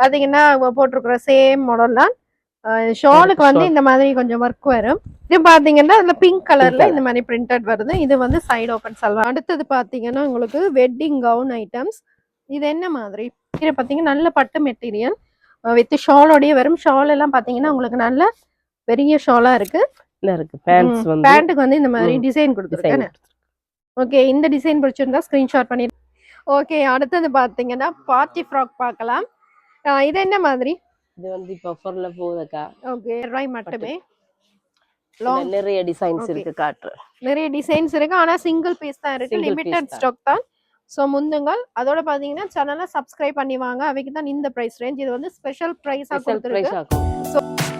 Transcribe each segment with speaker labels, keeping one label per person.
Speaker 1: பாத்தீங்கன்னா போட்டிருக்கிற same model தான். ஷாலுக்கு வந்து. இந்த மாதிரி கொஞ்சம் ஒர்க் வரும். இது பாத்தீங்கன்னா இதுல பிங்க் கலர்ல. இந்த மாதிரி பிரிண்டட் வருது. இது வந்து சைடு ஓபன் சல்வார் அடுத்தது பாத்தீங்கன்னா உங்களுக்கு வெட்டிங் கவுன் ஐட்டம்ஸ் இது என்ன மாதிரி? இது பாத்தீங்கன்னா நல்ல பட்டு மெட்டீரியல் வித் ஷாலோடய வரும். ஷால் எல்லாம் பாத்தீங்கன்னா உங்களுக்கு நல்ல பெரிய ஷாலா இருக்கு.
Speaker 2: இருக்கு? பேண்ட்ஸ் வந்து
Speaker 1: பேண்ட்டுக்கு வந்து இந்த மாதிரி டிசைன் கொடுத்துருக்கேன். ஓகே இந்த டிசைன் பிடிச்சிருந்தா ஸ்கிரீன்ஷாட் பண்ணி ஓகே அடுத்தது பாத்தீங்கன்னா பார்ட்டி ஃப்ராக் பார்க்கலாம். இது என்ன மாதிரி?
Speaker 2: இது வந்து இப்ப போகுதுக்கா
Speaker 1: ஓகே ரூபாய் மட்டுமே.
Speaker 2: நிறைய டிசைன்ஸ். இருக்கு காட்டுறேன்
Speaker 1: நிறைய டிசைன்ஸ் இருக்கு. ஆனா சிங்கிள் பீஸ் தான் இருக்கு.
Speaker 2: Single piece
Speaker 1: லிமிடெட்
Speaker 2: தான்.
Speaker 1: ஸ்டாக் தான். ஸோ முந்துங்கள். அதோட பாத்தீங்கன்னா சேனலை சப்ஸ்கிரைப் பண்ணி வாங்க. அவைக்கு தான் இந்த பிரைஸ் ரேஞ்ச் இது வந்து ஸ்பெஷல் ப்ரைஸா
Speaker 2: ஸ்பெஷல்
Speaker 1: கொடுத்துருக்கு.
Speaker 2: பிரைஸ்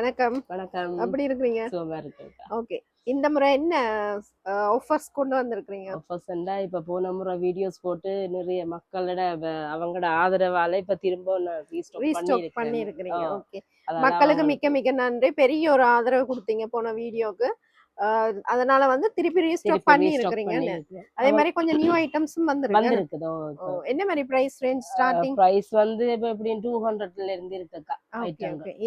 Speaker 1: வணக்கம்.
Speaker 2: வணக்கம்.
Speaker 1: அப்படி இருக்கிறீங்க?
Speaker 2: சுகமா இருக்குக்கா
Speaker 1: ஓகே. இந்த முறை என்ன ஆஃபர்ஸ் கொண்டு வந்திருக்கிறீங்க?
Speaker 2: ஆஃபர்ஸ்ண்டா இப்ப போன முறை வீடியோஸ் போட்டு நிறைய மக்களோட அவங்களோட ஆதரவால இப்ப திரும்ப ரீஸ்டாக்
Speaker 1: ரீஸ்டாக் பண்ணி
Speaker 2: பண்ணி
Speaker 1: இருக்கிறீங்க
Speaker 2: ஆ.
Speaker 1: ஓகே. மக்களுக்கு மிக்க மிக்க நன்றி. பெரிய ஒரு ஆதரவு கொடுத்தீங்க போன வீடியோக்கு அதனால வந்து திருப்பி ரீஸ்டாக் பண்ணி இருக்கிறீங்க அதே மாதிரி கொஞ்சம் நியூ ஐட்டம்ஸும் வந்திருக்கு. என்ன மாதிரி பிரைஸ் ரேஞ்ச் ஸ்டார்டிங்
Speaker 2: பிரைஸ் வந்து இப்ப எப்படியும் டூ ஹண்ட்ரட்ல இருந்து இருக்குக்கா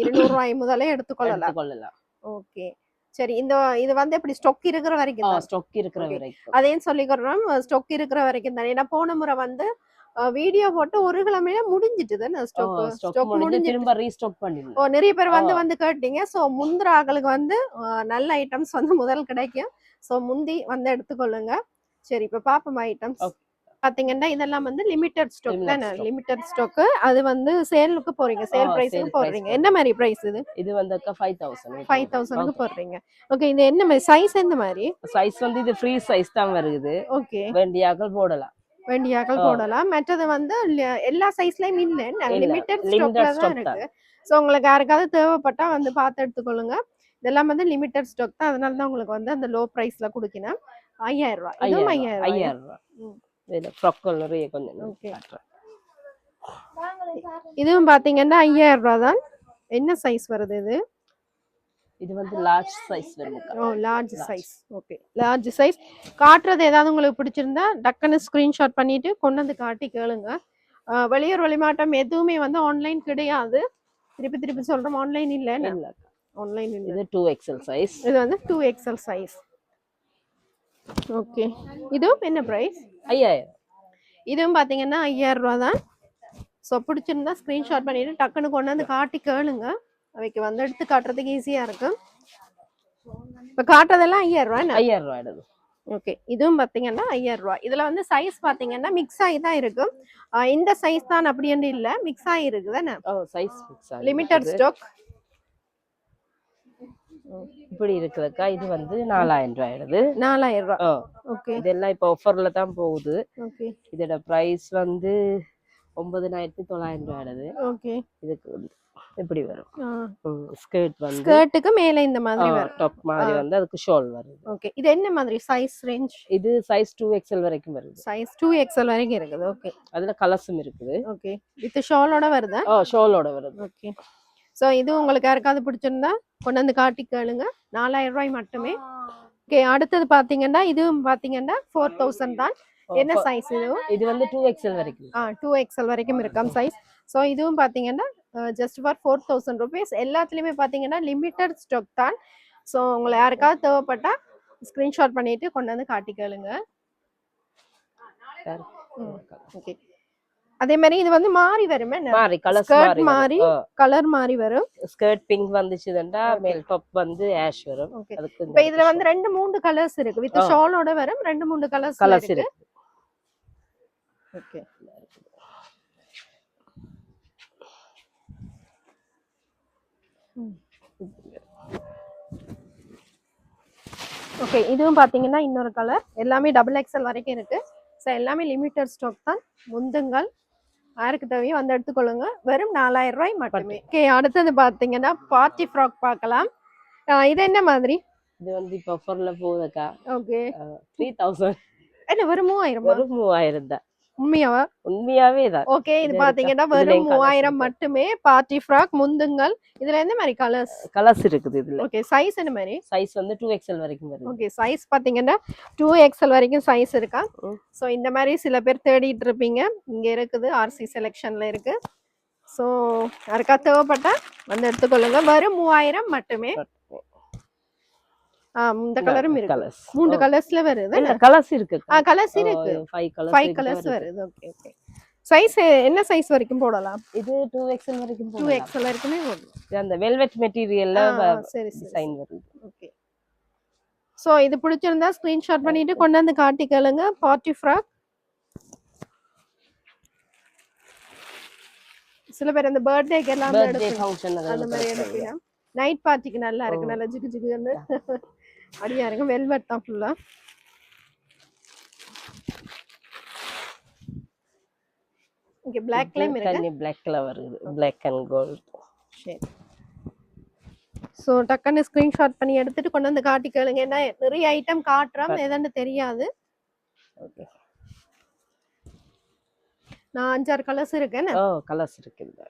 Speaker 1: இருநூறு ரூபாய் முதலே எடுத்துக்கொள்ளலாம்.
Speaker 2: கொள்ளலாம்
Speaker 1: ஓகே. சரி இந்த இது வந்து எப்படி ஸ்டாக் இருக்கிற வரைக்கும் தான்
Speaker 2: ஸ்டாக் இருக்கிற. வரைக்கும்.
Speaker 1: அதையும் சொல்லிக்கிறோம் ஸ்டாக் இருக்கிற வரைக்கும் தான் ஏன்னா போன முறை வந்து வீடியோ போட்டு ஒரு கிழமையில முடிஞ்சிட்டு தானே ஸ்டாக்
Speaker 2: ஸ்டாக் முடிஞ்சு திரும்ப ரீஸ்டாக் பண்ணிடலாம்.
Speaker 1: ஓ நிறைய பேர் வந்து. வந்து கேட்டீங்க. சோ முந்திர ஆகளுக்கு வந்து நல்ல ஐட்டம்ஸ் வந்து முதல் கிடைக்கும். சோ முந்தி வந்து எடுத்துக்கொள்ளுங்க. சரி இப்ப பாப்போம் ஐட்டம்ஸ். பாத்தீங்கன்னா இதெல்லாம் வந்து லிமிடெட் ஸ்டாக் தானே. லிமிடெட் ஸ்டாக் அது வந்து சேலுக்கு போறீங்க. சேல் பிரைஸ்க்கு போடுறீங்க. என்ன மாதிரி பிரைஸ் இது?
Speaker 2: இது வந்து தௌசண்ட்
Speaker 1: ஃபைவ் தௌசண்ட்க்கு போடுறீங்க. ஓகே இது என்ன மாதிரி? சைஸ் எந்த மாதிரி?
Speaker 2: சைஸ் வந்து இது ஃப்ரீ சைஸ் தான் வருது.
Speaker 1: ஓகே
Speaker 2: வேண்டியாக்கள் போடலாம்.
Speaker 1: வேண்டியாக்கள். போடலாம். மற்றது வந்து எல்லா சைஸ்லயும் இல்ல.
Speaker 2: இல்ல,
Speaker 1: லிமிடெட்
Speaker 2: limited
Speaker 1: ஸ்டாக்ல தான் இருக்கு. சோ உங்களுக்கு யாருக்காவது தேவைப்பட்டா வந்து பார்த்து எடுத்துக்கொள்ளுங்க. இதெல்லாம் வந்து லிமிடெட் ஸ்டாக் தான். அதனால தான் உங்களுக்கு வந்து அந்த லோ பிரைஸ்ல கொடுக்கிறேன். ஐயாயிரம் ரூபாய். இதுவும் ஐயாயிரம்
Speaker 2: ஐயாயிரம் ரூபாய்? ஃப்ராக்கள் நிறைய கொஞ்சம். காட்டுறேன்.
Speaker 1: இதுவும் பாத்தீங்கன்னா ஐயாயிரம் ரூபாய் தான். என்ன சைஸ் வருது இது?
Speaker 2: இது வந்து லார்ஜ் சைஸ் வருமுக்கா
Speaker 1: ஓ large. Size okay large size காட்டுறது ஏதாவது உங்களுக்கு பிடிச்சிருந்தா டக்குன்னு ஸ்கிரீன்ஷாட் பண்ணிட்டு கொண்டு வந்து காட்டி கேளுங்க. வெளியூர் வெளிமாட்டம் எதுவுமே வந்து ஆன்லைன் கிடையாது. திருப்பி திருப்பி சொல்றோம் ஆன்லைன் இல்ல
Speaker 2: இல்ல
Speaker 1: ஆன்லைன் இல்ல.
Speaker 2: இது டூ எக்ஸல் சைஸ்
Speaker 1: இது வந்து டூ எக்ஸல் சைஸ் ஓகே இதுவும் என்ன ப்ரைஸ்
Speaker 2: ஐயாயிரம்.
Speaker 1: இதுவும் பார்த்தீங்கன்னா ஐயாயிரம் ரூபா தான் ஸோ பிடிச்சிருந்தா ஸ்க்ரீன்ஷாட் பண்ணிட்டு டக்குன்னு கொண்டு வந்து காட்டி கேளுங்க. அவைக்கு வந்து எடுத்து காட்டுறதுக்கு ஈஸியாக இருக்கும் இப்போ காட்டுறதெல்லாம் ஐயாயிரம் ரூபா என்ன?
Speaker 2: ஐயாயிரம் ரூபாய் எடுது
Speaker 1: ஓகே இதுவும் பாத்தீங்கன்னா ஐயாயிரம் ரூபாய். இதுல வந்து சைஸ் பாத்தீங்கன்னா மிக்ஸ் ஆகி தான் இருக்கும் இந்த சைஸ் தான் அப்படின்னு இல்ல. மிக்ஸ் ஆகி இருக்குது. தானே
Speaker 2: ஓ சைஸ் ஃபிக்ஸ்
Speaker 1: லிமிடெட் ஸ்டாக்
Speaker 2: இப்படி இருக்குதுக்கா இது வந்து நாலாயிரம் ரூபாய் ஆயிடுது
Speaker 1: நாலாயிரம் ரூபாய்.
Speaker 2: ஓ.
Speaker 1: ஓகே
Speaker 2: இதெல்லாம் இப்போ ஆஃபர்ல தான் போகுது.
Speaker 1: ஓகே
Speaker 2: இதோட பிரைஸ் வந்து ஒன்பதினாயிரத்தி தொள்ளாயிரம் ரூபாய் ஆயிடுது
Speaker 1: ஓகே.
Speaker 2: இதுக்கு வந்து இப்படி வரும். ஸ்கர்ட் வந்து
Speaker 1: ஸ்கர்ட்டுக்கு மேல இந்த மாதிரி வரும்.
Speaker 2: டாப் மாதிரி
Speaker 1: ஆ.
Speaker 2: வந்து அதுக்கு ஷால் வருது.
Speaker 1: ஓகே. இது என்ன மாதிரி சைஸ் ரேஞ்ச்
Speaker 2: இது சைஸ் டூ எக்ஸ்எல் வரைக்கும் வருது.
Speaker 1: சைஸ் டூ எக்ஸ்எல் வரைக்கும் இருக்குது. ஓகே.
Speaker 2: அதுல கலர்ஸும் இருக்குது.
Speaker 1: ஓகே. வித் ஷாலோட வருதா?
Speaker 2: ஓ ஷாலோட வருது.
Speaker 1: ஓகே. ஸோ இது உங்களுக்கு யாருக்காவது பிடிச்சிருந்தா கொண்டு வந்து காட்டி கேளுங்க. நாலாயிரம் ரூபாய் மட்டுமே. ஓகே அடுத்தது பாத்தீங்கன்னா இதுவும் பாத்தீங்கன்னா ஃபோர் தௌசண்ட் தான். என்ன சைஸ் இதுவும்
Speaker 2: இது? வந்து டூ எக்ஸ்எல் வரைக்கும்.
Speaker 1: ஆ டூ எக்ஸ்எல் வரைக்கும் இருக்காம் சைஸ் ஸோ இதுவும் பார்த்தீங்கன்னா just for four thousand rupees எல்லாத்துலேயுமே பார்த்தீங்கன்னா லிமிட்டட் ஸ்டாக் தான். ஸோ உங்களை யாருக்காவது தேவைப்பட்டா ஸ்க்ரீன்ஷாட் பண்ணிட்டு கொண்டு வந்து காட்டிக்கலுங்க ஓகே அதே மாதிரி இது வந்து மாறி வருமே
Speaker 2: மாறி கலர்ஸ்
Speaker 1: ஸ்கர்ட்
Speaker 2: மாறி
Speaker 1: கலர் மாறி வரும்.
Speaker 2: ஸ்கர்ட் பிங்க் வந்துச்சுதுண்டா மேல் டாப் வந்து ஆஷ் வரும்.
Speaker 1: இப்போ இதுல வந்து ரெண்டு மூணு கலர்ஸ் இருக்கு. வித். ஷாலோட வரும் ரெண்டு மூணு கலர்ஸ் இருக்கு. ஓகே. ஓகே இதுவும் பார்த்தீங்கன்னா இன்னொரு கலர் எல்லாமே டபுள் எக்ஸ்எல் வரைக்கும் இருக்கு. ஸோ எல்லாமே லிமிட்டட் ஸ்டாக் தான். முந்துங்கள் யாருக்கு தேவையோ வந்து எடுத்துக்கொள்ளுங்க. வெறும் நாலாயிரம் ரூபாய் மட்டுமே. ஓகே அடுத்தது பார்த்தீங்கன்னா பார்ட்டி ஃப்ராக் பார்க்கலாம். இது என்ன மாதிரி?
Speaker 2: இது வந்து இப்போ போகுதுக்கா.
Speaker 1: ஓகே
Speaker 2: த்ரீ தௌசண்ட்
Speaker 1: என்ன வெறும் மூவாயிரம்?
Speaker 2: வெறும் மூவாயிரம் தான்.
Speaker 1: உண்மையாவா?
Speaker 2: உண்மையாவே தான்
Speaker 1: ஓகே இது பாத்தீங்கன்னா? வெறும் மூவாயிரம். மட்டுமே. பார்ட்டி ஃப்ராக் முந்துங்கள். இதுல எந்த மாதிரி கலர்ஸ்
Speaker 2: கலர்ஸ் இருக்குது இதுல.
Speaker 1: ஓகே சைஸ் என்ன மாதிரி?
Speaker 2: சைஸ் வந்து டூ எக்ஸ்எல் வரைக்கும் வருது.
Speaker 1: ஓகே சைஸ் பாத்தீங்கன்னா டூ எக்ஸ்எல் வரைக்கும் சைஸ் இருக்கா. ஸோ இந்த மாதிரி சில பேர் தேடிட்டு இருப்பீங்க. இங்க இருக்குது ஆர்சி செலெக்ஷன்ல இருக்கு. ஸோ யாருக்கா தேவைப்பட்டா வந்து எடுத்துக்கொள்ளுங்க. வெறும் மூவாயிரம் மட்டுமே. இந்த கலரும் இருக்கு.
Speaker 2: கலர்ஸ்
Speaker 1: மூணு கலர்ஸ்ல வருது.
Speaker 2: கலர்ஸ் இருக்கு.
Speaker 1: கலர்ஸ் இருக்கு.
Speaker 2: ஃபைவ் கலர்ஸ்
Speaker 1: ஃபைவ் கலர்ஸ் வருது. ஓகே ஓகே சைஸ் என்ன சைஸ் வரைக்கும் போடலாம்?
Speaker 2: இது டூ எக்ஸ்எல் வரைக்கும்
Speaker 1: டூ
Speaker 2: போடலாம்.
Speaker 1: எக்ஸ்எல் வரைக்குமே போடலாம்.
Speaker 2: அந்த வெல்வெட் மெட்டீரியல்ல
Speaker 1: சரி
Speaker 2: டிசைன் வருது.
Speaker 1: ஓகே ஸோ இது பிடிச்சிருந்தா ஸ்க்ரீன்ஷாட் பண்ணிட்டு கொண்டு வந்து காட்டிக்கலுங்க பார்ட்டி ஃப்ராக் சில பேர் அந்த பர்த்டேக்கு எல்லாம் அந்த மாதிரி எடுக்கலாம். நைட் பார்ட்டிக்கு நல்லா இருக்கு. நல்லா ஜிகு ஜிகுன்னு. அடியா இருக்கு வெல்வெட் தான் ஃபுல்லா இங்க பிளாக்லயும் இருக்கு
Speaker 2: தண்ணி பிளாக் கலர் வருது. பிளாக் அண்ட் கோல்ட்
Speaker 1: சரி. ஸோ டக்குன்னு ஸ்க்ரீன்ஷாட் பண்ணி எடுத்துட்டு கொண்டு வந்து காட்டிக்கலுங்க ஏன்னா நிறைய ஐட்டம் காட்டுறோம். எதான்னு தெரியாது.
Speaker 2: ஓகே
Speaker 1: நான் அஞ்சாறு கலர்ஸ் இருக்கேன்
Speaker 2: ஓ கலர்ஸ் இருக்கு இந்த.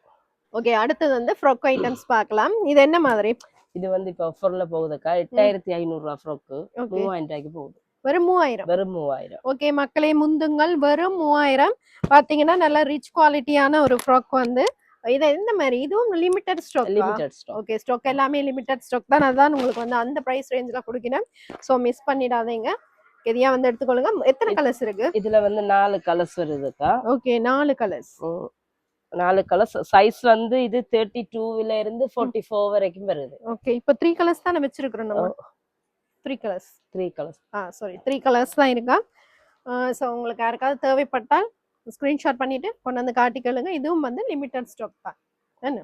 Speaker 1: ஓகே அடுத்தது வந்து ஃப்ராக் ஐட்டம்ஸ் பார்க்கலாம். இது என்ன மாதிரி?
Speaker 2: இது வந்து இப்போ ஆஃபர்ல போகுதுக்கா. எட்டாயிரத்தி ஐநூறு ரூபா ஃப்ராக்கு மூவாயிரம் ரூபாய்க்கு போகுது.
Speaker 1: வெறும் மூவாயிரம்.
Speaker 2: வெறும் மூவாயிரம்.
Speaker 1: ஓகே மக்களே முந்துங்கள். வெறும் மூவாயிரம். பாத்தீங்கன்னா நல்ல ரிச் குவாலிட்டியான ஒரு ஃப்ராக் வந்து இது எந்த மாதிரி? இதுவும் limited stock
Speaker 2: limited stock
Speaker 1: okay stock எல்லாமே லிமிட்டட் ஸ்டாக் தான். அதான் உங்களுக்கு வந்து அந்த பிரைஸ் ரேஞ்சில் கொடுக்கிறேன். ஸோ மிஸ் பண்ணிடாதீங்க. எதையா வந்து எடுத்துக்கொள்ளுங்க. எத்தனை கலர்ஸ் இருக்கு?
Speaker 2: இதுல வந்து நாலு கலர்ஸ் வருதுக்கா.
Speaker 1: ஓகே நாலு கலர்ஸ்.
Speaker 2: நாலு கலர்ஸ் சைஸ் வந்து இது தேர்ட்டி டூல இருந்து ஃபார்ட்டி ஃபோர் வரைக்கும் வருது.
Speaker 1: ஓகே இப்போ த்ரீ கலர்ஸ் தானே வச்சிருக்கிறோம் நம்ம? Three colours
Speaker 2: three colours
Speaker 1: ah sorry three colours தான் இருக்கா? ஸோ உங்களுக்கு யாருக்காவது தேவைப்பட்டால் ஸ்க்ரீன்ஷாட் பண்ணிட்டு கொண்டு வந்து காட்டிக்கலுங்க இதுவும் வந்து லிமிட்டட் ஸ்டாக் தான். என்ன?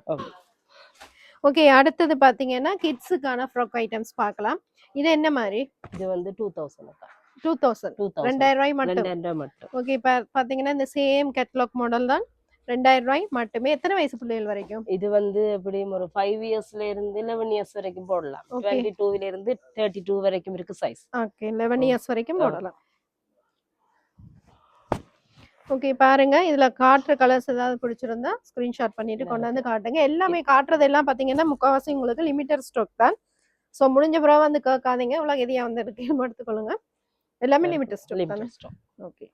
Speaker 2: ஓகே.
Speaker 1: அடுத்தது பார்த்தீங்கன்னா கிட்ஸுக்கான ஃப்ராக் ஐட்டம்ஸ் பார்க்கலாம். இது என்ன மாதிரி?
Speaker 2: இது வந்து டூ தௌசண்ட்
Speaker 1: டூ தௌசண்ட் ரெண்டாயிரம் ரூபாய் மட்டும்.
Speaker 2: ரெண்டாயிரம் மட்டும்.
Speaker 1: ஓகே இப்போ பார்த்தீங்கன்னா இந்த சேம் கேட்லாக் மாடல் தான். ரெண்டாயிரம் ரூபாய் மட்டுமே. எத்தனை வயசு பிள்ளைகள் வரைக்கும்?
Speaker 2: இது வந்து எப்படியும் ஒரு ஃபைவ் இயர்ஸ்ல இருந்து லெவன் இயர்ஸ் வரைக்கும் போடலாம். டுவெண்ட்டி டூல இருந்து தேர்ட்டி டூ வரைக்கும் இருக்கு சைஸ்
Speaker 1: ஓகே லெவன். இயர்ஸ் வரைக்கும். போடலாம். ஓகே பாருங்க. இதுல காட்டுற கலர்ஸ் ஏதாவது பிடிச்சிருந்தா ஸ்கிரீன்ஷாட் பண்ணிட்டு கொண்டு வந்து காட்டுங்க. எல்லாமே காட்டுறது எல்லாம் பாத்தீங்கன்னா முக்கால்வாசி உங்களுக்கு லிமிட்டட் ஸ்டாக் தான். ஸோ முடிஞ்ச பிறகு வந்து கேட்காதீங்க. இவ்வளவு எதையா வந்து இருக்கு. எடுத்துக்கொள்ளுங்க எல்லாமே லிமிட்டட் ஸ்டாக் ஓகே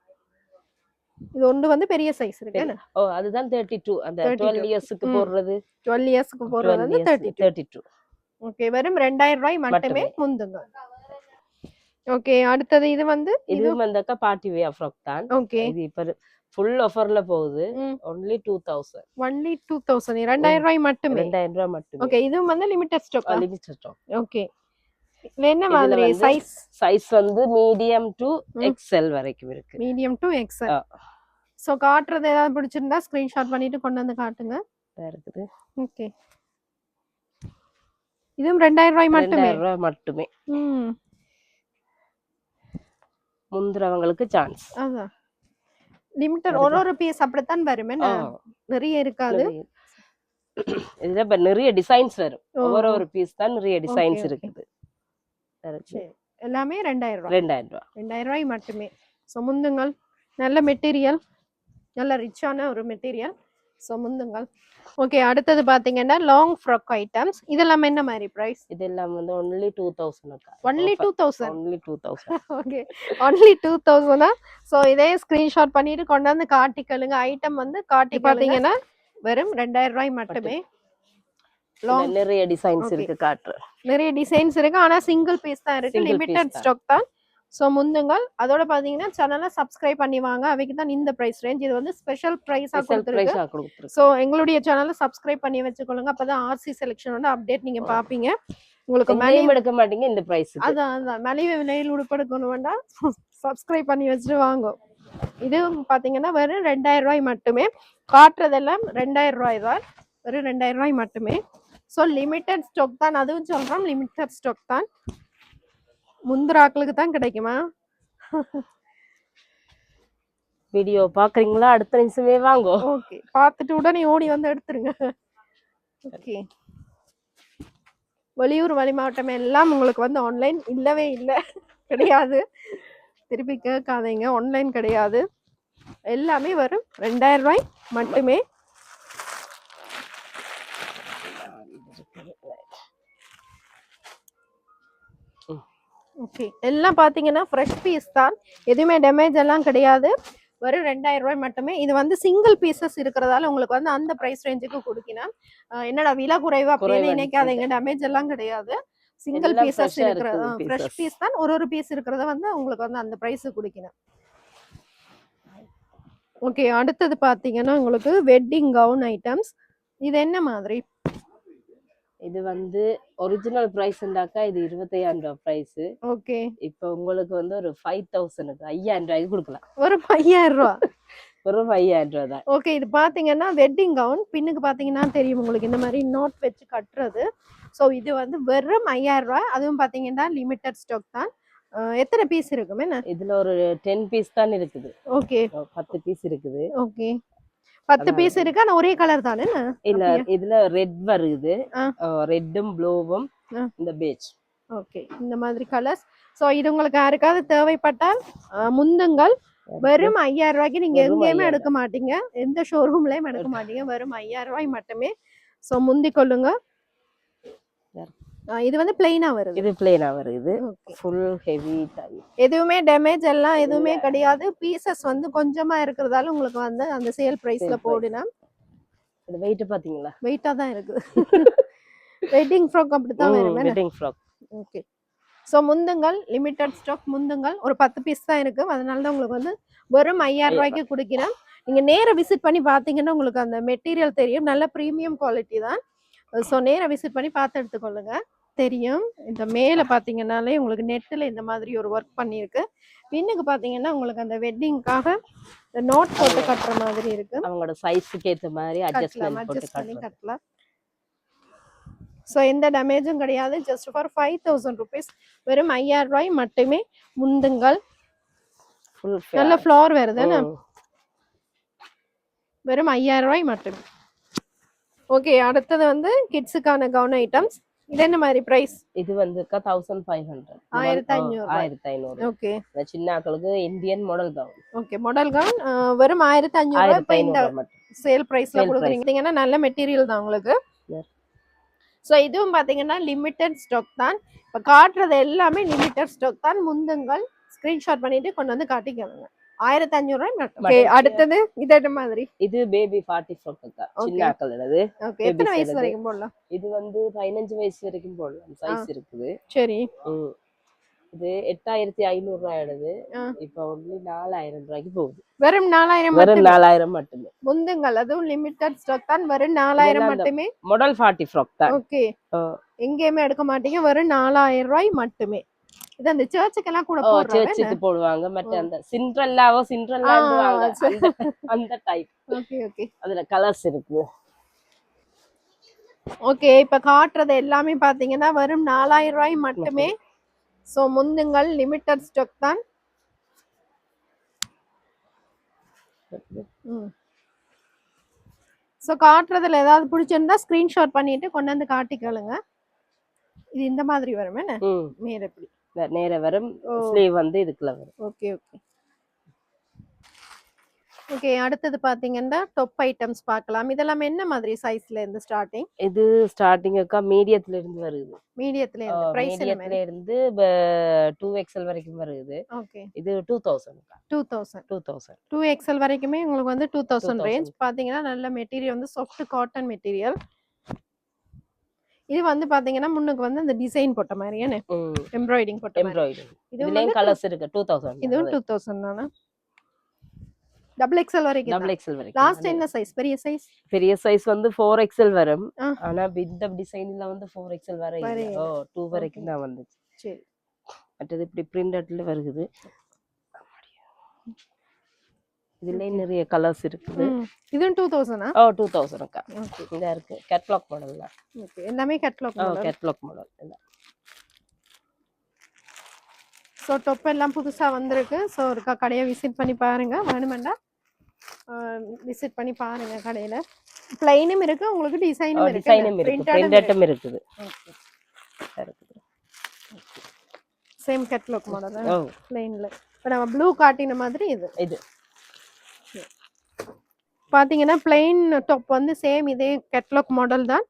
Speaker 1: இது ஒன்று வந்து பெரிய சைஸ் இருக்கு.
Speaker 2: ஓ அதுதான் தேர்ட்டி டூ அந்த
Speaker 1: 32.
Speaker 2: டுவெல் இயர்ஸ்க்கு. போடுறது?
Speaker 1: டுவெல் இயர்ஸ்க்கு போறது வந்து தேர்ட்டி
Speaker 2: தேர்ட்டி டூ
Speaker 1: ஓகே வெறும் ரெண்டாயிரம் ரூபாய் மட்டுமே. முந்துங்க. ஓகே அடுத்தது இது வந்து இது
Speaker 2: வந்தாக்கா பார்ட்டி வே ஃப்ராக் தான்.
Speaker 1: ஓகே
Speaker 2: இது இப்ப ஃபுல் ஆஃபர்ல போகுது. Only two thousand
Speaker 1: only two thousand ரெண்டாயிரம் ரூபாய் மட்டுமே.
Speaker 2: ரெண்டாயிரம் ரூபாய் மட்டுமே.
Speaker 1: ஓகே இதுவும் வந்து limited stock
Speaker 2: limited stock
Speaker 1: okay என்ன மாதிரி சைஸ்
Speaker 2: சைஸ் வந்து மீடியம் டு. எக்ஸ்எல் வரைக்கும் இருக்கு.
Speaker 1: மீடியம் டு எக்ஸல்
Speaker 2: ஆ.
Speaker 1: ஸோ காட்டுறது ஏதாவது பிடிச்சிருந்தா ஸ்கிரீன்ஷாட் பண்ணிட்டு கொண்டு வந்து காட்டுங்க.
Speaker 2: இருக்குது.
Speaker 1: ஓகே இதுவும் ரெண்டாயிரம் ரூபாய் மட்டுமே?
Speaker 2: ரெண்டாயிரம் ரூபாய் மட்டுமே.
Speaker 1: ம்.
Speaker 2: முந்துறவங்களுக்கு சான்ஸ்
Speaker 1: அதான் லிமிட்டட் ஒரு ஒரு பீஸ் அப்படித்தான் வரும். நிறைய இருக்காது.
Speaker 2: இதுல நிறைய டிசைன்ஸ் வரும். ஒவ்வொரு. ஒரு பீஸ் தான் நிறைய டிசைன்ஸ். இருக்குது. இருக்கு.
Speaker 1: எல்லாமே ரெண்டாயிரம் ரூபாய்
Speaker 2: ரெண்டாயிரம் ரூபாய்
Speaker 1: ரெண்டாயிரம் ரூபாய் மட்டுமே. ஸோ முந்துங்கள் நல்ல மெட்டீரியல் நல்ல ரிச்சான ஒரு மெட்டீரியல் ஸோ முந்துங்கள் ஓகே அடுத்தது பார்த்தீங்கன்னா லாங் ஃப்ராக் ஐட்டம்ஸ் இதெல்லாம் என்ன மாதிரி ப்ரைஸ்
Speaker 2: இதெல்லாம் வந்து only two thousand
Speaker 1: only two thousand
Speaker 2: only two thousand
Speaker 1: okay only two தௌசண்டா so இதே ஸ்க்ரீன்ஷாட் பண்ணிட்டு கொண்டாந்து காட்டிக்கலுங்க ஐட்டம் வந்து காட்டி பார்த்தீங்கன்னா வெறும் ரெண்டாயிரம் ரூபாய் மட்டுமே.
Speaker 2: நிறைய டிசைன்ஸ். இருக்கு காட்டுறேன்
Speaker 1: நிறைய டிசைன்ஸ் இருக்கு. ஆனா சிங்கிள் பீஸ் தான் இருக்கு. லிமிட்டட். ஸ்டாக் தான். ஸோ முந்துங்கள் அதோட பாத்தீங்கன்னா சேனலை சப்ஸ்கிரைப் பண்ணி வாங்க. அவைக்கு தான் இந்த பிரைஸ் ரேஞ்ச் இது வந்து ஸ்பெஷல் ப்ரைஸா கொடுத்துருக்கு. ஸோ எங்களுடைய சேனலை சப்ஸ்கிரைப் பண்ணி வச்சுக்கொள்ளுங்க. அப்பதான் ஆர்சி செலெக்ஷனோட அப்டேட் நீங்க பாப்பீங்க. உங்களுக்கு மலிவு
Speaker 2: எடுக்க மாட்டீங்க இந்த பிரைஸ்
Speaker 1: அதான் அதான். மலிவு விலையில் உடுப்படுக்கணும் வேண்டாம் சப்ஸ்கிரைப் பண்ணி வச்சுட்டு வாங்க. இது பாத்தீங்கன்னா வெறும் ரெண்டாயிரம் ரூபாய் மட்டுமே. காட்டுறதெல்லாம் ரெண்டாயிரம் ரூபாய் தான். வெறும் ரெண்டாயிரம் ரூபாய் மட்டுமே. ஸோ லிமிட்டட் ஸ்டாக் தான். அதுவும் சொல்றோம். லிமிட்டட் ஸ்டாக் தான். முந்திராக்களுக்கு தான் கிடைக்குமா?
Speaker 2: வீடியோ பாக்குறீங்களா அடுத்த நிமிஷமே வாங்கோ.
Speaker 1: ஓகே பார்த்துட்டு உடனே ஓடி வந்து எடுத்துருங்க. ஓகே வெளியூர் வெளி மாவட்டம் எல்லாம் உங்களுக்கு வந்து ஆன்லைன் இல்லவே இல்லை. கிடையாது. திருப்பி கேட்காதீங்க. ஆன்லைன் கிடையாது. எல்லாமே வரும். ரெண்டாயிரம் ரூபாய் மட்டுமே ஓகே எல்லாம் பார்த்தீங்கன்னா ஃப்ரெஷ் பீஸ் தான். எதுவுமே டேமேஜ் எல்லாம் கிடையாது. வெறும் ரெண்டாயிரம் ரூபாய் மட்டுமே. இது வந்து சிங்கிள் பீசஸ் இருக்கிறதால உங்களுக்கு வந்து அந்த பிரைஸ் ரேஞ்சுக்கு கொடுக்கணும். என்னடா விலை குறைவு அப்படின்னு நினைக்காதீங்க. டேமேஜ் எல்லாம் கிடையாது. சிங்கிள் பீசஸ் இருக்கிறது. ஃப்ரெஷ். பீஸ் தான். ஒரு ஒரு பீஸ் இருக்கிறத வந்து உங்களுக்கு வந்து அந்த பிரைஸ் கொடுக்கணும். ஓகே அடுத்தது பார்த்தீங்கன்னா உங்களுக்கு வெட்டிங் கவுன் ஐட்டம்ஸ் இது என்ன மாதிரி?
Speaker 2: இது வந்து ஒரிஜினல் பிரைஸ் இருந்தாக்கா இது இருபத்தையாயிரம் ரூபாய் பிரைஸ்
Speaker 1: ஓகே
Speaker 2: இப்போ உங்களுக்கு வந்து ஒரு ஃபைவ் தௌசண்ட்க்கு ஐயாயிரம் ரூபாய்க்கு கொடுக்கலாம்.
Speaker 1: ஒரு ஐயாயிரம் ரூபா.
Speaker 2: வெறும் ஐயாயிரம் ரூபாய் தான்.
Speaker 1: ஓகே இது பாத்தீங்கன்னா வெட்டிங் கவுன் பின்னுக்கு பாத்தீங்கன்னா தெரியும் உங்களுக்கு இந்த மாதிரி நோட் வச்சு கட்டுறது. ஸோ இது வந்து வெறும் ஐயாயிரம் ரூபாய். அதுவும் பாத்தீங்கன்னா லிமிட்டட் ஸ்டாக் தான். எத்தனை பீஸ் இருக்கும் என்ன
Speaker 2: இதுல ஒரு டென் பீஸ் தான் இருக்குது.
Speaker 1: ஓகே
Speaker 2: ஒரு பத்து பீஸ் இருக்குது.
Speaker 1: ஓகே பத்து பீஸ் இருக்கு? ஆனா ஒரே கலர் தானே?
Speaker 2: இல்ல? இதுல ரெட் வருது. ரெட்டும் ப்ளூவும். இந்த பேஜ்
Speaker 1: ஓகே இந்த மாதிரி கலர்ஸ் ஸோ இது உங்களுக்கு யாருக்காவது தேவைப்பட்டால் முந்துங்கள். வெறும் ஐயாயிரம் ரூபாய்க்கு நீங்க எங்கேயுமே
Speaker 2: 5000
Speaker 1: எடுக்க மாட்டீங்க. எந்த ஷோரூம்லயும் எடுக்க மாட்டீங்க. வெறும் ஐயாயிரம் ரூபாய் மட்டுமே. ஸோ முந்தி கொள்ளுங்க. இது வந்து பிளெயினா வருது.
Speaker 2: இது பிளேனா வருது. ஃபுல் ஹெவி டைப்
Speaker 1: எதுவுமே டேமேஜ் எல்லாம் எதுவுமே கிடையாது. பீசஸ் வந்து கொஞ்சமா இருக்கிறதால உங்களுக்கு வந்து அந்த சேல் பிரைஸ்ல. போடுனா.
Speaker 2: இது வெயிட் பாத்தீங்களா?
Speaker 1: வெயிட்டா தான் இருக்கு வெட்டிங் ஃப்ராக் அப்படித்தான் வரும்.
Speaker 2: Wedding frock
Speaker 1: okay. ஸோ முந்துங்கள் லிமிட்டட் ஸ்டாக் முந்துங்கள். ஒரு பத்து பீஸ் தான் இருக்கு. அதனால தான் உங்களுக்கு வந்து வெறும் ஐயாயிரம் ரூபாய்க்கு கொடுக்கிறேன். நீங்க நேரா விசிட் பண்ணி பார்த்தீங்கன்னா உங்களுக்கு அந்த மெட்டீரியல் தெரியும். நல்ல ப்ரீமியம் குவாலிட்டி தான். ஸோ நேரா விசிட் பண்ணி பார்த்து எடுத்துக்கொள்ளுங்க. தெரியும். இந்த மேலே பார்த்தீங்கன்னாலே உங்களுக்கு நெட்டில் இந்த மாதிரி ஒரு ஒர்க் பண்ணியிருக்கு. பின்னுக்கு பார்த்தீங்கன்னா உங்களுக்கு அந்த வெட்டிங்க்காக நோட் போட்டு கட்டுற மாதிரி இருக்கு.
Speaker 2: அவங்களோட சைஸுக்கு ஏத்த மாதிரி அட்ஜஸ்ட்மெண்ட்
Speaker 1: அட்ஜஸ்ட் பண்ணி
Speaker 2: கட்டலாம்.
Speaker 1: ஸோ எந்த டேமேஜும் கிடையாது. Just for five thousand rupees வெறும் ஐயாயிரம் ரூபாய் மட்டுமே முந்துங்கள். நல்ல ஃப்ளோர் வருது என்ன? வெறும் ஐயாயிரம் ரூபாய் மட்டுமே. ஓகே அடுத்தது வந்து கிட்ஸுக்கான கவுன் ஐட்டம்ஸ் இது என்ன மாதிரி பிரைஸ்
Speaker 2: இது வந்து தௌசண்ட் ஃபைவ் ஹண்ட்ரட்
Speaker 1: ஆயிரத்தி ஐநூறு.
Speaker 2: ஆயிரத்தி ஐநூறு.
Speaker 1: ஓகே.
Speaker 2: இந்த சின்ன ஆக்களுக்கு Indian model gown
Speaker 1: okay model gown வெறும் ஆயிரத்தி ஐநூறு இப்போ இந்த சேல் பிரைஸ்ல
Speaker 2: Sale
Speaker 1: கொடுக்குறீங்க. நல்ல மெட்டீரியல் தான் உங்களுக்கு. ஸோ இதுவும் பாத்தீங்கன்னா லிமிட்டட் ஸ்டாக் தான். இப்போ காட்டுறது எல்லாமே லிமிட்டட் ஸ்டாக் தான். முந்துங்கள் ஸ்கிரீன்ஷாட் பண்ணிட்டு கொண்டு வந்து காட்டிக்கோங்க. ஆயிரத்தி அஞ்சூறு ரூபாய் அடுத்தது இது மாதிரி.
Speaker 2: இது பேபி ஃபார்ட்டி ஃப்ராக். சின்ன ஆக்களது
Speaker 1: ஓகே எத்தனை வயசு. வரைக்கும் போடலாம்?
Speaker 2: இது வந்து பதினஞ்சு வயசு வரைக்கும் போடலாம். சைஸ் இருக்குது.
Speaker 1: சரி.
Speaker 2: இது எட்டாயிரத்தி ஐநூறு ரூபாய் எடுது
Speaker 1: ஆ.
Speaker 2: இப்ப ஒன்லி நாலாயிரம் ரூபாய்க்கு போகுது.
Speaker 1: வெறும் நாலாயிரம்
Speaker 2: வெறும் நாலாயிரம் மட்டுமே.
Speaker 1: முந்துங்கள். அதுவும் லிமிட்டட் ஸ்டாக் தான். வெறும் நாலாயிரம் மட்டுமே?
Speaker 2: மாடல் ஃபார்ட்டி ஃப்ராக் தான்.
Speaker 1: ஓகே எங்கேயுமே எடுக்க மாட்டீங்க. வெறும் நாலாயிரம் ரூபாய் மட்டுமே. இது அந்த சர்ச்சுக்கெல்லாம் கூட
Speaker 2: சர்ச்சுக்கு போடுவாங்க. மற்ற. அந்த சிண்ட்ரல்லாவோ
Speaker 1: சரி.
Speaker 2: அந்த டைப்
Speaker 1: ஓகே ஓகே.
Speaker 2: அதுல கலர்ஸ் இருக்கு
Speaker 1: ஓகே இப்ப காட்டுறது எல்லாமே பாத்தீங்கன்னா வெறும் நாலாயிரம் ரூபாய் மட்டுமே. சோ முந்துங்கள் லிமிட்டட் ஸ்டாக் தான். ஸோ காட்டுறதுல ஏதாவது பிடிச்சிருந்தா ஸ்கிரீன்ஷாட் பண்ணிட்டு கொண்டு வந்து காட்டிக்கலுங்க இது இந்த மாதிரி வரும் என்ன? மேல எப்படி
Speaker 2: நேர வரும். ஸ்லீவ் வந்து இதுக்குள்ள வரும்.
Speaker 1: Okay okay. ஓகே அடுத்தது பாத்தீங்கன்னா டொப் ஐட்டம்ஸ் பார்க்கலாம் இதெல்லாம் என்ன மாதிரி சைஸ்ல இருந்து ஸ்டார்டிங்
Speaker 2: இது ஸ்டார்டிங் அக்கா மீடியத்துல இருந்து வருது.
Speaker 1: மீடியத்துல இருந்து பிரைஸ்
Speaker 2: மீடியத்துல இருந்து டூ எக்ஸ்எல் வரைக்கும் வருது.
Speaker 1: ஓகே.
Speaker 2: இது two thousand
Speaker 1: two thousand
Speaker 2: two thousand
Speaker 1: two XL வரைக்குமே உங்களுக்கு வந்து டூ தௌசண்ட்
Speaker 2: 2000.
Speaker 1: ரேஞ்ச் பாத்தீங்கன்னா நல்ல மெட்டீரியல் வந்து சாஃப்ட் காட்டன் மெட்டீரியல் இது வந்து பாத்தீங்கன்னா முன்னுக்கு வந்து அந்த டிசைன் போட்ட மாதிரி என்ன? எம்ப்ராய்டிங் போட்ட இது
Speaker 2: இதுலயும் கலர்ஸ் இருக்கு டூ தௌசண்ட்
Speaker 1: இதுவும் டூ தௌசண்ட் தானே? டபுள் எக்ஸ்எல் வரைக்கும்
Speaker 2: டபுள் எக்ஸ்எல் வரைக்கும்.
Speaker 1: லாஸ்ட் என்ன சைஸ் பெரிய சைஸ்
Speaker 2: பெரிய சைஸ் வந்து ஃபோர் எக்ஸ்எல் வரும். ஆனா இந்த டிசைன்ல வந்து ஃபோர் எக்ஸ்எல் வர இல்ல. ஓ டூ வரைக்கும் தான் வந்துச்சு.
Speaker 1: சரி.
Speaker 2: மற்றது இப்படி பிரிண்டட்ல வருகுது. இதுலயும் நிறைய கலர்ஸ் இருக்குது.
Speaker 1: இதுவும் டூ தௌசண்டா
Speaker 2: ஓ டூ தௌசண்ட் அக்கா. இருக்கு. கேட்லாக் மாடல் தான்.
Speaker 1: ஓகே எல்லாமே கேட்லாக்
Speaker 2: ஓ கேட்லாக் மாடல்
Speaker 1: ஸோ டொப் எல்லாம் புதுசா வந்திருக்கு. ஸோ ஒருக்கா கடையை விசிட் பண்ணி பாருங்க. வேணுமெண்டா விசிட் பண்ணி பாருங்க கடையில. பிளைனும் இருக்கு. உங்களுக்கு டிசைனும் இருக்கு.
Speaker 2: டிசைனும் இருக்கு. பிரிண்டட்டும் இருக்குது. இருக்குது.
Speaker 1: சேம் கேட்லாக் மாடல்
Speaker 2: ஓ.
Speaker 1: பிளைன்ல இப்போ நம்ம ப்ளூ காட்டின மாதிரி இது.
Speaker 2: இது.
Speaker 1: பாத்தீங்கன்னா பிளைன் டாப் வந்து சேம் இதே கேட்லாக் மாடல் தான்.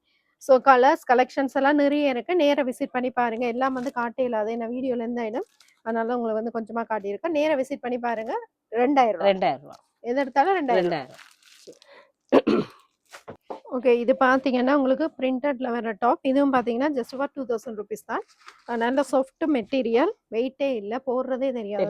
Speaker 1: ஸோ கலர்ஸ் கலெக்ஷன்ஸ் எல்லாம் நிறைய இருக்கு. நேரா விசிட் பண்ணி பாருங்க. எல்லாம் வந்து காட்டே இல்லாத என்ன வீடியோல இருந்து ஆயிடும் அதனால உங்களுக்கு வந்து கொஞ்சமா காட்டியிருக்கேன் நேரா விசிட் பண்ணி பாருங்க. ரெண்டாயிரம்
Speaker 2: ரெண்டாயிரம்
Speaker 1: எது எடுத்தாலும் ரெண்டாயிரம்
Speaker 2: ரெண்டாயிரம்
Speaker 1: ஓகே இது பாத்தீங்கன்னா உங்களுக்கு பிரிண்டட்ல வர டாப் இதுவும் பாத்தீங்கன்னா just for two thousand rupees தான். நல்ல சாஃப்ட் மெட்டீரியல் வெயிட்டே இல்ல. போடுறதே தெரியாது.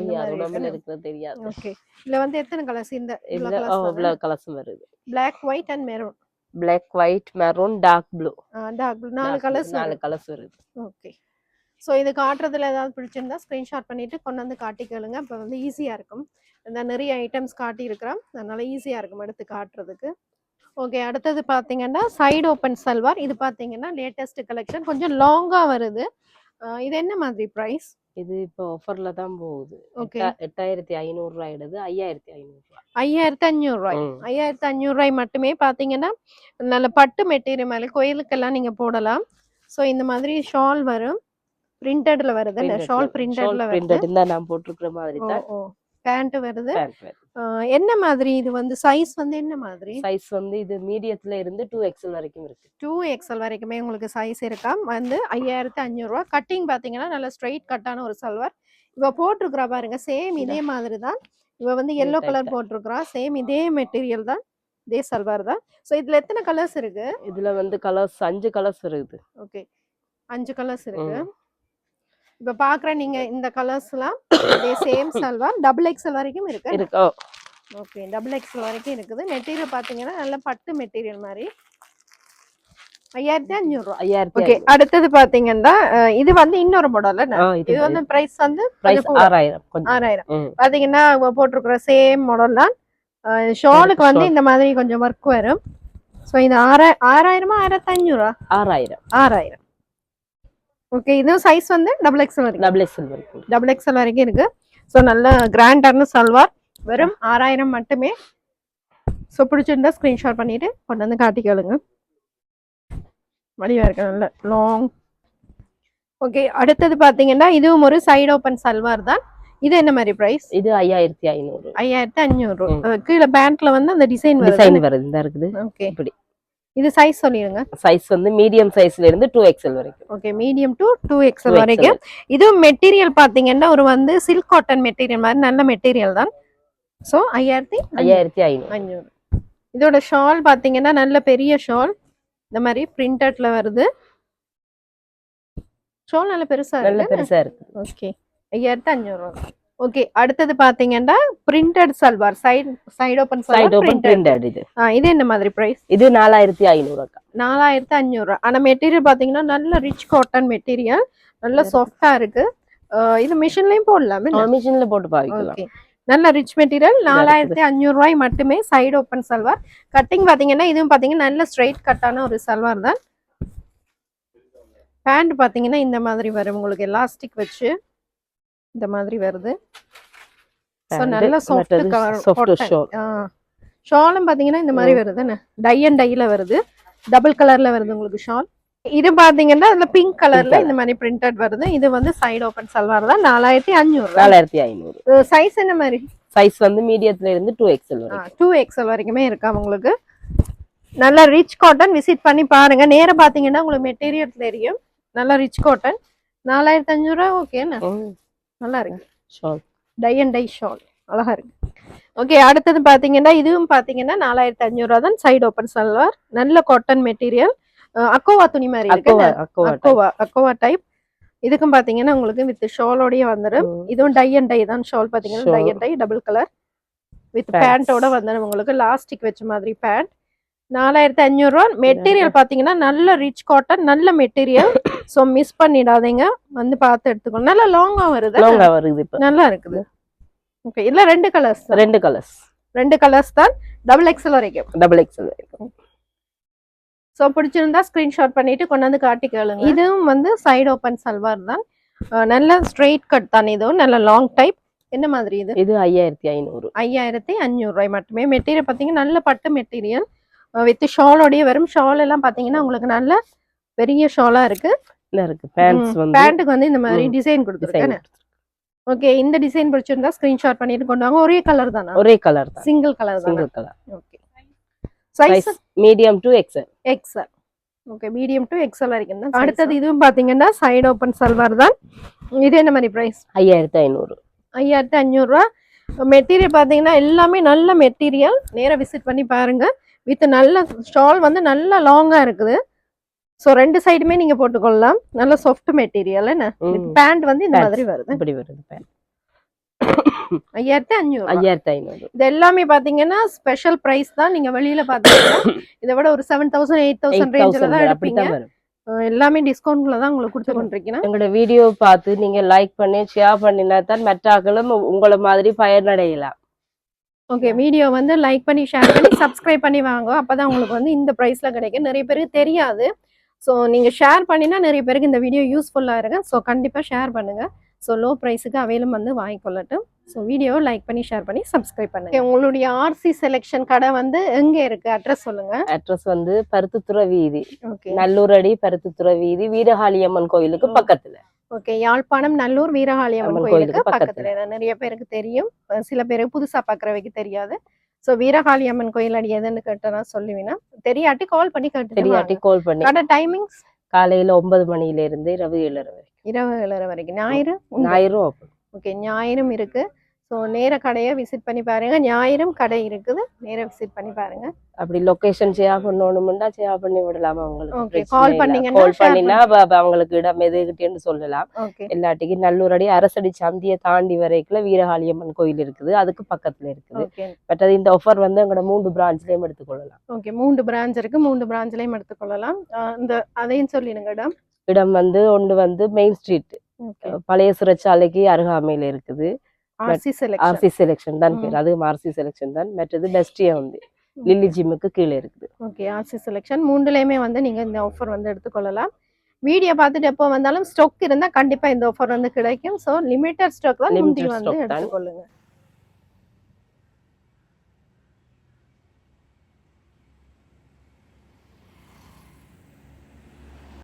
Speaker 2: தெரியாது.
Speaker 1: ஓகே இதுல வந்து எத்தனை கலர்ஸ் இந்த இவ்வளவு
Speaker 2: கலர்ஸும் வருது.
Speaker 1: Black white and maroon
Speaker 2: black white maroon dark blue
Speaker 1: dark நாலு கலர்ஸ்
Speaker 2: நாலு கலர்ஸ் வருது.
Speaker 1: ஓகே ஸோ இது காட்டுறதுல ஏதாவது பிடிச்சிருந்தா ஸ்க்ரீன்ஷாட் பண்ணிட்டு கொண்டு வந்து காட்டிக்கலுங்க இப்போ வந்து ஈஸியாக இருக்கும். இந்த நிறைய ஐட்டம்ஸ் காட்டியிருக்கிறோம். அதனால ஈஸியாக இருக்கும் எடுத்து காட்டுறதுக்கு. ஓகே அடுத்தது பார்த்தீங்கன்னா சைடு ஓப்பன் சல்வார் இது பார்த்தீங்கன்னா லேட்டஸ்ட் கலெக்ஷன் கொஞ்சம் லாங்காக வருது. இது என்ன மாதிரி ப்ரைஸ்
Speaker 2: இது இப்போ ஆஃபர்ல தான் போகுது.
Speaker 1: ஓகே
Speaker 2: எட்டா- எட்டாயிரத்தி ஐநூறு ரூபாய் எடுது ஐயாயிரத்தி ஐநூறு ரூபாய்.
Speaker 1: ஐயாயிரத்தி அஞ்சூறுரூவாய்
Speaker 2: ம்.
Speaker 1: ஐயாயிரத்தி அஞ்சூறுரூவாய் மட்டுமே பார்த்தீங்கன்னா நல்ல பட்டு மெட்டீரியல் மேலே கோயிலுக்கெல்லாம் நீங்கள் போடலாம். ஸோ இந்த மாதிரி ஷால் வரும். பிரிண்டட்ல வருது ஷால் பிரிண்டட்ல வருது.
Speaker 2: நான் போட்டிருக்கிற மாதிரி தான்.
Speaker 1: பேண்ட் வருது. என்ன மாதிரி? இது வந்து சைஸ் வந்து என்ன மாதிரி?
Speaker 2: சைஸ் வந்து இது மீடியத்துல இருந்து டூ எக்ஸ்எல் வரைக்கும் இருக்கு.
Speaker 1: டூ எக்ஸ்எல் வரைக்குமே உங்களுக்கு சைஸ் இருக்கா? வந்து ஐயாயிரத்தி அஞ்சூறுரூவா கட்டிங் பார்த்தீங்கன்னா நல்ல ஸ்ட்ரைட் கட்டான ஒரு சல்வார். இவ போட்டிருக்கிறா பாருங்க சேம் இதே மாதிரி தான். இவ வந்து எல்லோ கலர். போட்டிருக்கிறா சேம் இதே மெட்டீரியல் தான் இதே சல்வார் தான். ஸோ இதுல எத்தனை கலர்ஸ் இருக்கு?
Speaker 2: இதுல வந்து கலர்ஸ் அஞ்சு கலர்ஸ் இருக்குது.
Speaker 1: ஓகே அஞ்சு கலர்ஸ் இருக்கு.
Speaker 2: ம்.
Speaker 1: இப்ப பாக்குற நீங்க இந்த கலர்ஸ்லாம் இதே சேம் சல்வார் டபுள் எக்ஸ்எல் வரைக்கும் இருக்கு?
Speaker 2: இருக்கு.
Speaker 1: ஓகே டபுள் எக்ஸ்எல் வரைக்கும் இருக்குது. மெட்டீரியல் பாத்தீங்கன்னா நல்ல பட்டு மெட்டீரியல் மாதிரி. ஐயாயிரத்தி அஞ்சூறு
Speaker 2: ஐயாயிரத்தி
Speaker 1: ஓகே அடுத்தது பாத்தீங்கன்னா இது வந்து இன்னொரு மாடல் இது வந்து பிரைஸ் வந்து.
Speaker 2: ஆறாயிரம்
Speaker 1: ஆறாயிரம். பாத்தீங்கன்னா போட்டிருக்கிற சேம் மாடல் தான். ஷாலுக்கு வந்து. இந்த மாதிரி கொஞ்சம் ஒர்க் வரும். ஸோ இது ஆறா ஆறாயிரமா ஆயிரத்தி அஞ்சூறா
Speaker 2: ஆறாயிரம்.
Speaker 1: ஆறாயிரம். ஓகே இதுவும் சைஸ் வந்து டபுள் எக்ஸ்எல் வரைக்கும்.
Speaker 2: டபுள் எக்ஸ்எல் வரைக்கும்.
Speaker 1: டபுள் எக்ஸ்எல் வரைக்கும் இருக்கு. ஸோ நல்ல கிராண்டான சல்வார் வெறும் ஆறாயிரம் மட்டுமே. ஸோ பிடிச்சிருந்தா ஸ்க்ரீன்ஷாட் பண்ணிட்டு கொண்டு வந்து காட்டிக்கலுங்க வடிவா இருக்கு நல்ல லாங் ஓகே அடுத்தது பாத்தீங்கன்னா இதுவும் ஒரு சைடு ஓப்பன் சல்வார் தான். இது என்ன மாதிரி பிரைஸ்
Speaker 2: இது ஐயாயிரத்தி ஐநூறு.
Speaker 1: ஐயாயிரத்தி அஞ்சூறு கீழே பேண்ட்ல வந்து அந்த டிசைன்
Speaker 2: டிசைன்
Speaker 1: வருது
Speaker 2: இருக்குது.
Speaker 1: ஓகே
Speaker 2: இப்படி.
Speaker 1: இது சைஸ் சொல்லிடுங்க.
Speaker 2: சைஸ் வந்து மீடியம் சைஸ்ல இருந்து டூ எக்ஸ்எல் வரைக்கும்.
Speaker 1: Okay medium to two
Speaker 2: 2XL
Speaker 1: XL வரைக்கும். இது மெட்டீரியல் பாத்தீங்கன்னா ஒரு வந்து சில்க் காட்டன் மெட்டீரியல் மாதிரி நல்ல மெட்டீரியல் தான். ஸோ ஐயாயிரத்தி
Speaker 2: ஐயாயிரத்தி ஐநூறு.
Speaker 1: அஞ்சூறு இதோட ஷால் பாத்தீங்கன்னா நல்ல பெரிய ஷால் இந்த மாதிரி பிரிண்டட்ல வருது. ஷால் நல்ல பெருசா
Speaker 2: நல்ல பெருசா இருக்கு.
Speaker 1: ஓகே ஐயாயிரத்தி அஞ்சூறு ஓகே அடுத்தது பாத்தீங்கன்னா printed salwar side side open
Speaker 2: side open
Speaker 1: printed
Speaker 2: இது.
Speaker 1: இது என்ன மாதிரி பிரைஸ்
Speaker 2: இது நாலாயிரத்தி ஐநூறு அக்கா
Speaker 1: நாலாயிரத்தி அஞ்சூறு ஆனா மெட்டீரியல் பாத்தீங்கன்னா நல்ல ரிச் காட்டன் மெட்டீரியல் நல்ல சாஃப்டா இருக்கு. இது மிஷின்லயும் போடலாம்
Speaker 2: மிஷின்ல போட்டு பாவிக்கலாம்.
Speaker 1: ஓகே. நல்ல ரிச் மெட்டீரியல் நாலாயிரத்தி அஞ்சூறு ரூபாய் மட்டுமே சைடு ஓப்பன் சல்வார். கட்டிங் பாத்தீங்கன்னா இதுவும் பாத்தீங்கன்னா நல்ல ஸ்ட்ரைட் கட்டான ஒரு சல்வார் தான். பேண்ட் பாத்தீங்கன்னா இந்த மாதிரி வரும் உங்களுக்கு எலாஸ்டிக் வச்சு. இந்த மாதிரி வருது. ஸோ நல்ல சாஃப்ட்
Speaker 2: shawl.
Speaker 1: ஷாலும் பாத்தீங்கன்னா இந்த மாதிரி வருது என்ன டை அண்ட் டைல வருது. டபுள் கலர்ல வருது உங்களுக்கு ஷால். இது பாத்தீங்கன்னா அதுல பிங்க் கலர்ல. இந்த மாதிரி பிரிண்டட் வருது. இது வந்து சைடு ஓப்பன் சல்வார் தான். நாலாயிரத்தி அஞ்சூறு
Speaker 2: நாலாயிரத்தி ஐநூறு.
Speaker 1: சைஸ் என்ன மாதிரி?
Speaker 2: சைஸ் வந்து மீடியத்துல இருந்து டூ எக்ஸ்எல்
Speaker 1: டூ எக்ஸல் வரைக்குமே. இருக்கா உங்களுக்கு? நல்லா ரிச் காட்டன் விசிட் பண்ணி பாருங்க. நேரா பாத்தீங்கன்னா உங்களுக்கு மெட்டீரியல் தெரியும். நல்லா ரிச் காட்டன் நாலாயிரத்தி அஞ்சூறு ரூபா ஓகேண்ணா நல்லா இருக்கு.
Speaker 2: Shawl.
Speaker 1: Tie and tie shawl. அழகா இருக்கு. ஓகே அடுத்தது பாத்தீங்கன்னா இதுவும் பாத்தீங்கன்னா நாலாயிரத்தி ரூபா தான் சைடு ஓப்பன் சல்வார் நல்ல காட்டன் மெட்டீரியல் அக்கோவா துணி மாதிரி இருக்கு.
Speaker 2: அக்கோவா அக்கோவா
Speaker 1: டைப் இதுக்கும் பாத்தீங்கன்னா உங்களுக்கு வித் ஷாலோடய வந்துடும். இதுவும் டை அண்ட் டை தான் ஷால் பாத்தீங்கன்னா
Speaker 2: Shawl.
Speaker 1: Tie and tie double colour with
Speaker 2: Pants.
Speaker 1: பேண்டோட வந்துடும் உங்களுக்கு. லாஸ்டிக் வச்ச மாதிரி பேண்ட் நாலாயிரத்தி அஞ்சூறு ரூபா. மெட்டீரியல் பாத்தீங்கன்னா நல்ல ரிச் காட்டன் நல்ல மெட்டீரியல் சோ மிஸ் பண்ணிடாதீங்க. வந்து பார்த்து எடுத்துக்கோங்க. நல்லா லாங்கா வருது.
Speaker 2: லாங்கா வருது இப்ப.
Speaker 1: நல்லா இருக்குது. ஓகே இல்ல ரெண்டு கலர்ஸ்
Speaker 2: ரெண்டு கலர்ஸ்
Speaker 1: ரெண்டு கலர்ஸ் தான். டபுள் எக்ஸல் வரைக்கும்.
Speaker 2: டபுள் எக்ஸ்எல் வரைக்கும்.
Speaker 1: ஸோ பிடிச்சிருந்தா ஸ்கிரீன்ஷாட் பண்ணிட்டு கொண்டாந்து காட்டி கேளுங்க. இதுவும் வந்து சைடு ஓப்பன் சல்வார் தான். நல்ல ஸ்ட்ரெயிட் கட் தான் இதுவும் நல்ல லாங் டைப் என்ன மாதிரி இது?
Speaker 2: இது ஐயாயிரத்தி ஐநூறு.
Speaker 1: ஐயாயிரத்தி அஞ்சூறு ரூபாய் மட்டுமே. மெட்டீரியல் பார்த்தீங்கன்னா நல்ல பட்டு மெட்டீரியல் வித் ஷாலோடய வெறும் ஷால் எல்லாம் பார்த்தீங்கன்னா உங்களுக்கு நல்ல பெரிய ஷாலா இருக்கு.
Speaker 2: என்ன இருக்கு? பேண்ட்ஸ் வந்து
Speaker 1: பேண்ட்டுக்கு வந்து இந்த மாதிரி. டிசைன் கொடுத்துருக்கேன்? ஓகே இந்த டிசைன் பிடிச்சிருந்தா ஸ்கிரீன்ஷாட் பண்ணிட்டு கொண்டு வாங்க. ஒரே கலர் தானா?
Speaker 2: ஒரே கலர் தான்.
Speaker 1: சிங்கிள் கலர் தான்?
Speaker 2: Single colour
Speaker 1: okay size
Speaker 2: medium to XL
Speaker 1: XL okay medium to XL வரைக்கும் தான் அடுத்தது இதுவும் பாத்தீங்கன்னா சைடு ஓப்பன் சல்வார் தான். இது என்ன மாதிரி பிரைஸ்
Speaker 2: ஐயாயிரத்தி ஐநூறு.
Speaker 1: ஐயாயிரத்தி அஞ்சூறுரூவா மெட்டீரியல் பார்த்தீங்கன்னா எல்லாமே நல்ல மெட்டீரியல் நேராக விசிட் பண்ணி பாருங்க. வித் நல்ல ஷால் வந்து நல்ல லாங்கா இருக்குது. ஸோ ரெண்டு சைடுமே நீங்க போட்டுக்கொள்ளலாம். நல்ல சாஃப்ட் மெட்டீரியல் என்ன. பேண்ட் வந்து இந்த. மாதிரி வருது.
Speaker 2: இப்படி வருது பேண்ட்
Speaker 1: ஐயாயிரத்தி அஞ்சூறு
Speaker 2: ஐயாயிரத்தி ஐநூறு.
Speaker 1: இது எல்லாமே பாத்தீங்கன்னா ஸ்பெஷல் பிரைஸ் தான். நீங்க வெளியில பாத்தீங்கன்னா இதை விட ஒரு செவன் தௌசண்ட் எயிட் தௌசண்ட் ரேஞ்சில் தான் எடுப்பீங்க. எல்லாமே டிஸ்கவுண்ட்ல தான் உங்களுக்கு கொடுத்து கொண்டிருக்கீங்க
Speaker 2: எங்களோட வீடியோ பார்த்து நீங்க லைக் பண்ணி ஷேர் பண்ணினா தான் மற்றாக்களும் உங்களை மாதிரி பயனடையலாம்.
Speaker 1: ஓகே வீடியோ வந்து லைக் பண்ணி ஷேர் பண்ணி சப்ஸ்கிரைப் பண்ணி வாங்க. அப்பதான் உங்களுக்கு வந்து இந்த ப்ரைஸ்ல கிடைக்கும். நிறைய பேருக்கு தெரியாது. ஸோ நீங்க ஷேர் பண்ணினா நிறைய பேருக்கு இந்த வீடியோ யூஸ்ஃபுல்லா இருக்கு ஸோ கண்டிப்பா ஷேர் பண்ணுங்க. ஸோ லோ ப்ரைஸுக்கு அவைலும் வந்து வாங்கிக்கொள்ளட்டும். ஸோ வீடியோவை லைக் பண்ணி ஷேர் பண்ணி சப்ஸ்கிரைப் பண்ணுங்க. உங்களுடைய ஆர்சி செலெக்ஷன் கடை வந்து எங்க இருக்கு? அட்ரஸ் சொல்லுங்க.
Speaker 2: அட்ரஸ் வந்து பருத்தித்துறை வீதி.
Speaker 1: ஓகே
Speaker 2: நல்லூரடி பருத்தித்துறை வீதி வீரகாளியம்மன் கோயிலுக்கு பக்கத்துல.
Speaker 1: ஓகே யாழ்ப்பாணம் நல்லூர் வீரகாளியம்மன்
Speaker 2: அம்மன்
Speaker 1: கோயிலுக்கு பக்கத்துல. தான் நிறைய பேருக்கு தெரியும். சில பேருக்கு புதுசா பாக்குறவைக்கு தெரியாது. ஸோ வீரகாளியம்மன் கோயில் அடி எதுன்னு கேட்டனா சொல்லுவீங்கன்னா தெரியாட்டி கால் பண்ணி கேட்டு
Speaker 2: தெரியாட்டி கால் பண்ணி.
Speaker 1: கடை டைமிங்ஸ்
Speaker 2: காலையில ஒன்பது மணில இருந்து இரவு ஏழரை வரைக்கும்.
Speaker 1: இரவு ஏழரை வரைக்கும். ஞாயிறு?
Speaker 2: ஞாயிறும்.
Speaker 1: ஓகே ஞாயிறும் இருக்கு. ஸோ நேர கடையை விசிட் பண்ணி பாருங்க. ஞாயிறும் கடை இருக்குது. நேர விசிட் பண்ணி பாருங்க.
Speaker 2: அப்படி லொகேஷன் ஷேர் பண்ணணும்னா ஷேர் பண்ணி விடலாம் அவங்களுக்கு
Speaker 1: call பண்ணீங்கன்னா
Speaker 2: கால் பண்ணினா அவங்களுக்கு இடம் எதுகிட்டேன்னு சொல்லலாம்.
Speaker 1: ஓகே
Speaker 2: எல்லாட்டிக்கும் நல்லூரடி அரசடி சந்தியை தாண்டி வரைக்குள்ள வீரகாளியம்மன் கோயில் இருக்குது. அதுக்கு பக்கத்துல இருக்குது. பட் அது இந்த ஆஃபர் வந்து எங்களோட மூன்று பிரான்ச்லயும் எடுத்துக்கொள்ளலாம்.
Speaker 1: ஓகே மூன்று பிரான்ச் இருக்கு. மூன்று பிரான்ச்லயும் எடுத்துக்கொள்ளலாம். இந்த அதையும் சொல்லிடுங்க இடம்.
Speaker 2: இடம் வந்து ஒன்று வந்து மெயின் ஸ்ட்ரீட் பழைய சிறைச்சாலைக்கு அருகாமையில இருக்குது.
Speaker 1: ஆர்சி செலெக்ஷன்
Speaker 2: ஆர்சி செலெக்ஷன் தான்
Speaker 1: ம்.
Speaker 2: பேர். அது ஆர்சி செலெக்ஷன் தான். மற்றது பெஸ்டியா வந்து. லில்லி ஜிம்முக்கு கீழே இருக்குது.
Speaker 1: ஓகே ஆர்சி செலெக்ஷன் மூணுலையுமே வந்து நீங்க இந்த ஆஃபர் வந்து எடுத்துக்கொள்ளலாம். வீடியோ பார்த்துட்டு எப்போ வந்தாலும் ஸ்டாக் இருந்தா கண்டிப்பா இந்த ஆஃபர் வந்து கிடைக்கும். ஸோ லிமிட்டட் ஸ்டாக் தான் வந்து. எடுத்துக்கொள்ளுங்க.